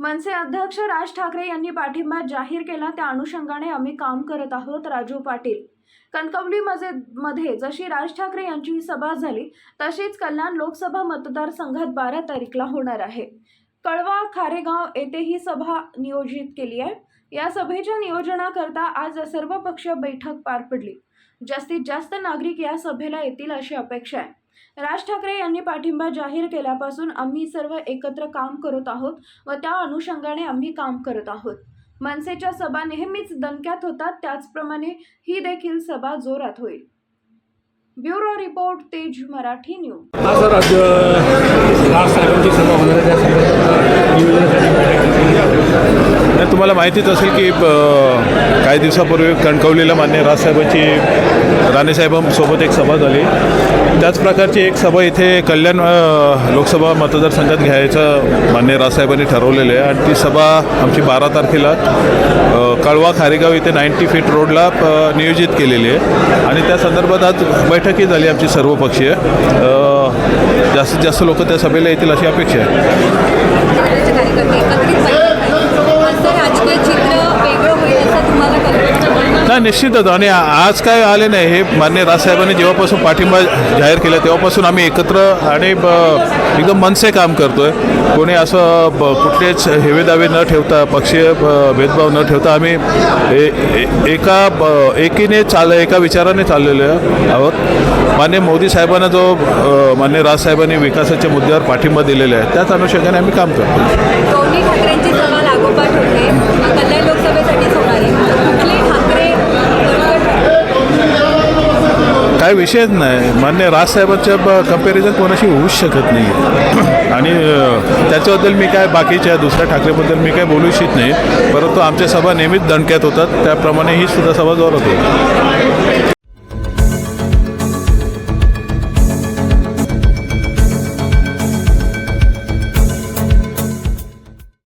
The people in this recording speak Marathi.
मनसे अध्यक्ष राज ठाकरे यांनी पाठिंबा जाहीर केला. त्या अनुषंगाने आम्ही काम करत आहोत राजू पाटील. कणकवली मध्ये जशी राज ठाकरे यांची सभा झाली तशीच कल्याण लोकसभा मतदारसंघात बारा तारीखला होणार आहे. कळवा खारेगाव येथे ही सभा नियोजित केली आहे. या सभेच्या नियोजनाकरता आज सर्वपक्षीय बैठक पार पडली. जास्तीत जास्त नागरिक या सभेला येतील अशी अपेक्षा आहे. राज ठाकरे यांनी पाठिंबा जाहीर केल्यापासून आम्ही सर्व एकत्र काम करत आहोत व त्या अनुषंगाने आम्ही काम करत आहोत. मनसेच्या सभा नेहमीच दणक्यात होतात त्याचप्रमाणे ही देखील सभा जोरात होईल. ब्युरो रिपोर्ट तेज मराठी न्यूज. हा सर आज सभा होणार आहे त्या सभेत नियोजनासाठी बैठक नाही तुम्हाला माहितीच असेल की काही दिवसापूर्वी कणकवलीला मान्य राजसाहेबांची राणेसाहेबांसोबत एक सभा झाली. त्याच प्रकारची एक सभा इथे कल्याण लोकसभा मतदारसंघात घ्यायचं मान्य राजसाहेबांनी ठरवलेलं आहे. आणि ती सभा आमची बारा तारखेला कळवा खारेगाव इथे नाईन्टी फीट रोडला नियोजित केलेली आहे. आणि त्या संदर्भात आज बैठकही झाली आमची सर्वपक्षीय. जास्तीत जास्त लोक त्या सभेला येतील अशी अपेक्षा आहे राज्याचे कार्यकर्ते एकत्रित बैठक आहे असं राजकीय चित्र वेगळं होईल असं तुम्हाला कल्पना नाही निश्चितच आणि आज काय आले नाही हे मान्य राजसाहेबांनी जेव्हापासून पाठिंबा जाहीर केला तेव्हापासून आम्ही एकत्र आणि ब- एकदम मनसे काम करतोय. कोणी असं ब- कुठलेच हेवेदावे न ठेवता पक्षीय ब- भेदभाव न ठेवता आम्ही ए- एका ब- एकीने चाल एका विचाराने चाललेलो आहोत. मान्य मोदी साहेबांना जो मान्य राजसाहेबांनी विकासाच्या मुद्द्यावर पाठिंबा दिलेला आहे त्याच अनुषंगाने आम्ही काम करतो दोन्ही ठाकरेंची सभा लागोपाठ होते कल्याण लोकसभेसाठीच होणार आहे कुठले ठाकरे काय विषयच नाही. मान्य राजसाहेबांच्या कंपॅरिझन कोणाशी होऊच शकत नाही. आणि त्याच्याबद्दल मी काय बाकीच्या दुसऱ्या ठाकरेबद्दल मी काय बोलू इच्छित नाही. परंतु आमच्या सभा नेहमीच दणक्यात होतात. त्याप्रमाणे ही सुद्धा सभा जोरात होती.